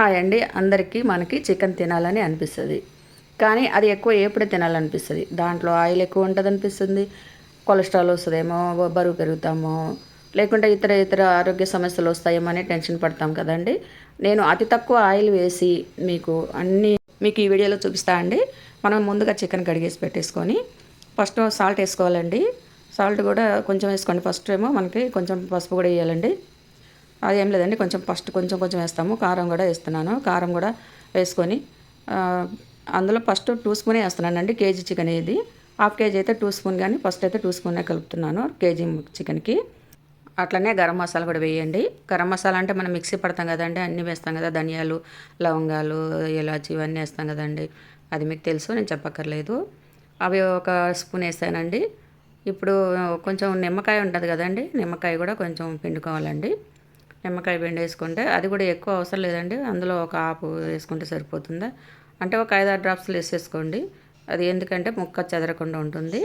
Hi అండి అందరికీ మనకి చికెన్ తినాలని అనిపిస్తుంది. కానీ అది ఎక్కువ ఎప్పుడే తినాలనిపిస్తుంది. దాంట్లో ఆయిల్ ఎక్కువ ఉంటుంది అనిపిస్తుంది కొలెస్ట్రాల్ వస్తుందేమో బరువు పెరుగుతామో లేకుంటే ఇతర ఇతర ఆరోగ్య సమస్యలు వస్తాయేమో అని టెన్షన్ పడతాం కదండి. నేను అతి తక్కువ ఆయిల్ వేసి మీకు అన్నీ మీకు ఈ వీడియోలో చూపిస్తా అండి. మనం ముందుగా చికెన్ కడిగేసి పెట్టేసుకొని ఫస్ట్ సాల్ట్ వేసుకోవాలండి. సాల్ట్ కూడా కొంచెం వేసుకోండి. ఫస్ట్ ఏమో మనకి కొంచెం పసుపు కూడా వేయాలండి. అది ఏం లేదండి కొంచెం ఫస్ట్ కొంచెం కొంచెం వేస్తాము. కారం కూడా వేస్తున్నాను. కారం కూడా వేసుకొని అందులో ఫస్ట్ టూ స్పూనే వేస్తున్నానండి కేజీ చికెన్ ఇది. హాఫ్ కేజీ అయితే టూ స్పూన్ కానీ ఫస్ట్ అయితే టూ స్పూనే కలుపుతున్నాను కేజీ చికెన్కి. అట్లనే గరం మసాలా కూడా వేయండి. గరం మసాలా అంటే మనం మిక్సీ పడతాం కదండి అన్నీ వేస్తాం కదా ధనియాలు లవంగాలు ఇలాచి ఇవన్నీ వేస్తాం కదండి. అది మీకు తెలుసు నేను చెప్పక్కర్లేదు. అవి ఒక స్పూన్ వేస్తానండి ఇప్పుడు కొంచెం నిమ్మకాయ ఉంటుంది కదండి నిమ్మకాయ కూడా కొంచెం పిండుకోవాలండి. నిమ్మకాయ పిండి వేసుకుంటే అది కూడా ఎక్కువ అవసరం లేదండి. అందులో ఒక ఆపు వేసుకుంటే సరిపోతుందా? అంటే ఒక ఐదు ఆరు డ్రాప్స్లు వేసేసుకోండి అది ఎందుకంటే ముక్క చెదరకుండా ఉంటుంది.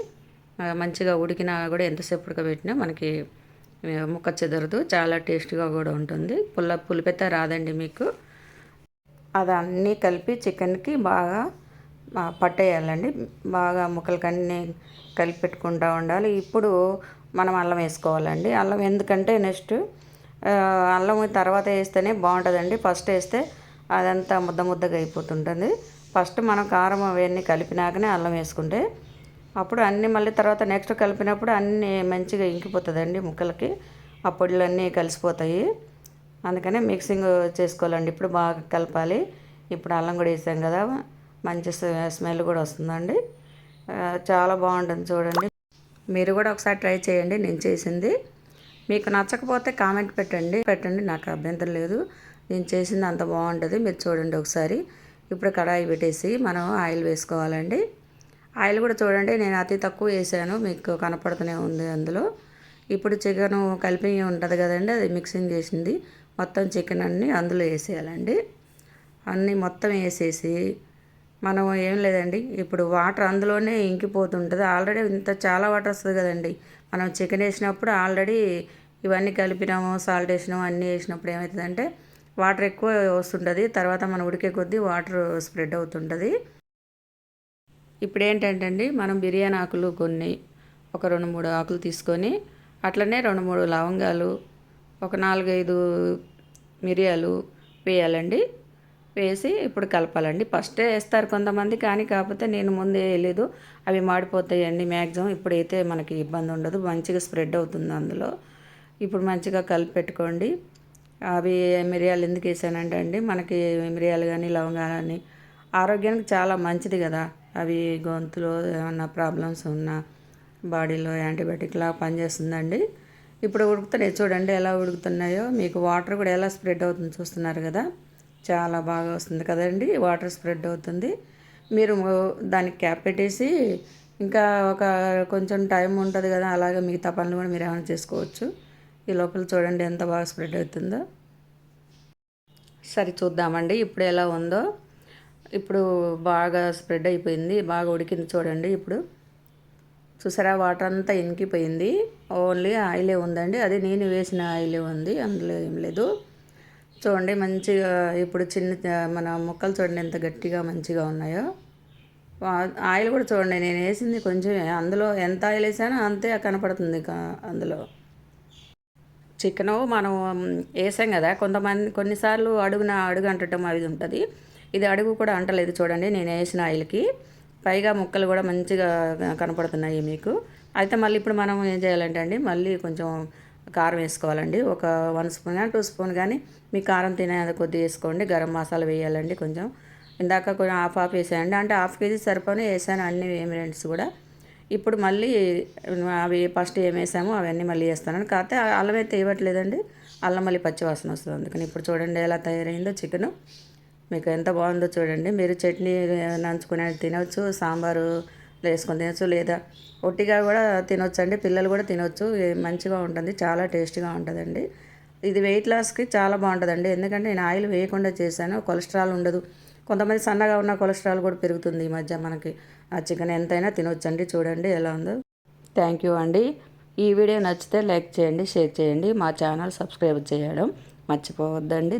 మంచిగా ఉడికినా కూడా ఎంతసేపు ఉడకబెట్టినా మనకి ముక్క చెదరదు. చాలా టేస్ట్గా కూడా ఉంటుంది. పుల్ల పులిపెత్త రాదండి మీకు. అది అన్నీ కలిపి చికెన్కి బాగా పట్టేయాలండి. బాగా ముక్కలకన్నీ కలిపి పెట్టుకుంటూ ఉండాలి. ఇప్పుడు మనం అల్లం వేసుకోవాలండి. అల్లం ఎందుకంటే నెక్స్ట్ అల్లం తర్వాత వేస్తేనే బాగుంటుందండి. ఫస్ట్ వేస్తే అదంతా ముద్ద ముద్దగా అయిపోతుంటుంది. ఫస్ట్ మనం కారం అవన్నీ కలిపినాకనే అల్లం వేసుకుంటే అప్పుడు అన్నీ మళ్ళీ తర్వాత నెక్స్ట్ కలిపినప్పుడు అన్నీ మంచిగా ఇంకిపోతుందండి ముక్కలకి. ఆ పొడులన్నీ కలిసిపోతాయి. అందుకనే మిక్సింగ్ చేసుకోవాలండి. ఇప్పుడు బాగా కలపాలి. ఇప్పుడు అల్లం కూడా వేసాం కదా. మంచి స్మెల్ కూడా వస్తుందండి. చాలా బాగుంటుంది చూడండి. మీరు కూడా ఒకసారి ట్రై చేయండి. నేను చేసింది. మీకు నచ్చకపోతే కామెంట్ పెట్టండి. పెట్టండి నాకు అభ్యంతరం లేదు. నేను చేసింది అంత బాగుంటుంది. మీరు చూడండి ఒకసారి. ఇప్పుడు కడాయి పెట్టేసి మనం ఆయిల్ వేసుకోవాలండి. ఆయిల్ కూడా చూడండి నేను అతి తక్కువ వేసాను. మీకు కనపడుతూనే ఉంది అందులో. ఇప్పుడు చికెన్ కలిపి ఉంటుంది కదండి అది మిక్సింగ్ చేసింది. మొత్తం చికెన్ అన్నీ అందులో వేసేయాలండి. అన్నీ మొత్తం వేసేసి మనం ఏం లేదండి ఇప్పుడు వాటర్ అందులోనే ఇంకిపోతుంటుంది. ఆల్రెడీ ఇంత చాలా వాటర్ వస్తుంది కదండి. మనం చికెన్ వేసినప్పుడు ఆల్రెడీ ఇవన్నీ కలిపినాము సాల్ట్ వేసినాము అన్నీ వేసినప్పుడు ఏమవుతుందంటే వాటర్ ఎక్కువ వస్తుంటుంది. తర్వాత మనం ఉడికే కొద్దీ వాటర్ స్ప్రెడ్ అవుతుంటుంది. ఇప్పుడు ఏంటంటే అండి మనం బిర్యానీ ఆకులు కొన్ని ఒక రెండు మూడు ఆకులు తీసుకొని అట్లనే రెండు మూడు లవంగాలు ఒక నాలుగైదు మిరియాలు వేయాలండి. వేసి ఇప్పుడు కలపాలండి. ఫస్టే వేస్తారు కొంతమంది కానీ కాకపోతే నేను ముందే వేయలేదు. అవి మాడిపోతాయండి మ్యాక్సిమం ఇప్పుడైతే మనకి ఇబ్బంది ఉండదు. మంచిగా స్ప్రెడ్ అవుతుంది అందులో. ఇప్పుడు మంచిగా కలిపి పెట్టుకోండి. అవి మిరియాలు ఎందుకు వేసానంటే అండి మనకి మిరియాలు కానీ లవంగాలు కానీ ఆరోగ్యానికి చాలా మంచిది కదా. అవి గొంతులో ఏమన్నా ప్రాబ్లమ్స్ ఉన్నా బాడీలో యాంటీబయాటిక్లా పనిచేస్తుందండి. ఇప్పుడు ఉడుకుతున్నాయి. చూడండి ఎలా ఉడుకుతున్నాయో. మీకు వాటర్ కూడా ఎలా స్ప్రెడ్ అవుతుంది చూస్తున్నారు కదా. చాలా బాగా వస్తుంది కదండి వాటర్ స్ప్రెడ్ అవుతుంది. మీరు దానికి క్యాప్ పెట్టేసి ఇంకా ఒక కొంచెం టైం ఉంటుంది కదా అలాగే మిగతా పనులు కూడా మీరు ఏమైనా చేసుకోవచ్చు. ఈ లోపల చూడండి ఎంత బాగా స్ప్రెడ్ అవుతుందో. సరే చూద్దామండి ఇప్పుడు ఎలా ఉందో. ఇప్పుడు బాగా స్ప్రెడ్ అయిపోయింది బాగా ఉడికింది చూడండి ఇప్పుడు. చూసారా వాటర్ అంతా ఇంకిపోయింది ఓన్లీ ఆయిలే ఉందండి అది నేను వేసిన ఆయిలే ఉంది అందులో ఏం లేదు. చూడండి మంచిగా ఇప్పుడు చిన్న మన ముక్కలు చూడండి ఎంత గట్టిగా మంచిగా ఉన్నాయో. ఆయిల్ కూడా చూడండి నేను వేసింది కొంచెం అందులో ఎంత ఆయిల్ వేసానో అంతే కనపడుతుంది అందులో. చికెను మనం వేసాం కదా కొంతమంది కొన్నిసార్లు అడుగున అడుగు అంటటం అది ఉంటుంది. ఇది అడుగు కూడా అంటలేదు చూడండి నేను వేసిన ఆయిల్కి. పైగా ముక్కలు కూడా మంచిగా కనపడుతున్నాయి మీకు. అయితే మళ్ళీ ఇప్పుడు మనం ఏం చేయాలంటే అండి మళ్ళీ కొంచెం కారం వేసుకోవాలండి. ఒక వన్ స్పూన్ కానీ టూ స్పూన్ కానీ మీ కారం తినే కొద్ది వేసుకోండి. గరం మసాలా వేయాలండి కొంచెం. ఇందాక కొంచెం హాఫ్ హాఫ్ వేసానండి. అంటే హాఫ్ కేజీ సరిపోను వేసాను అన్ని ఇంగ్రీడియంట్స్ కూడా. ఇప్పుడు మళ్ళీ అవి ఫస్ట్ ఏం వేసామో అవన్నీ మళ్ళీ వేస్తాను కాకపోతే అల్లం అయితే ఇవ్వట్లేదండి అల్లం మళ్ళీ పచ్చివాసన వస్తుంది అందుకని. ఇప్పుడు చూడండి ఎలా తయారైందో చికెను. మీకు ఎంత బాగుందో చూడండి. మీరు చట్నీ నంచుకునే తినవచ్చు సాంబారు వేసుకొని తినచ్చు. లేదా ఒట్టిగా కూడా తినొచ్చు అండి పిల్లలు కూడా తినొచ్చు. మంచిగా ఉంటుంది. చాలా టేస్టీగా ఉంటుందండి. ఇది వెయిట్ లాస్కి చాలా బాగుంటుందండి. ఎందుకంటే నేను ఆయిల్ వేయకుండా చేశాను. కొలెస్ట్రాల్ ఉండదు. కొంతమంది సన్నగా ఉన్న కొలెస్ట్రాల్ కూడా పెరుగుతుంది ఈ మధ్య మనకి. ఆ చికెన్ ఎంతైనా తినొచ్చండి. చూడండి ఎలా ఉందో. థ్యాంక్ యూ అండి. ఈ వీడియో నచ్చితే లైక్ చేయండి షేర్ చేయండి. మా ఛానల్ సబ్స్క్రైబ్ చేయడం మర్చిపోవద్దండి.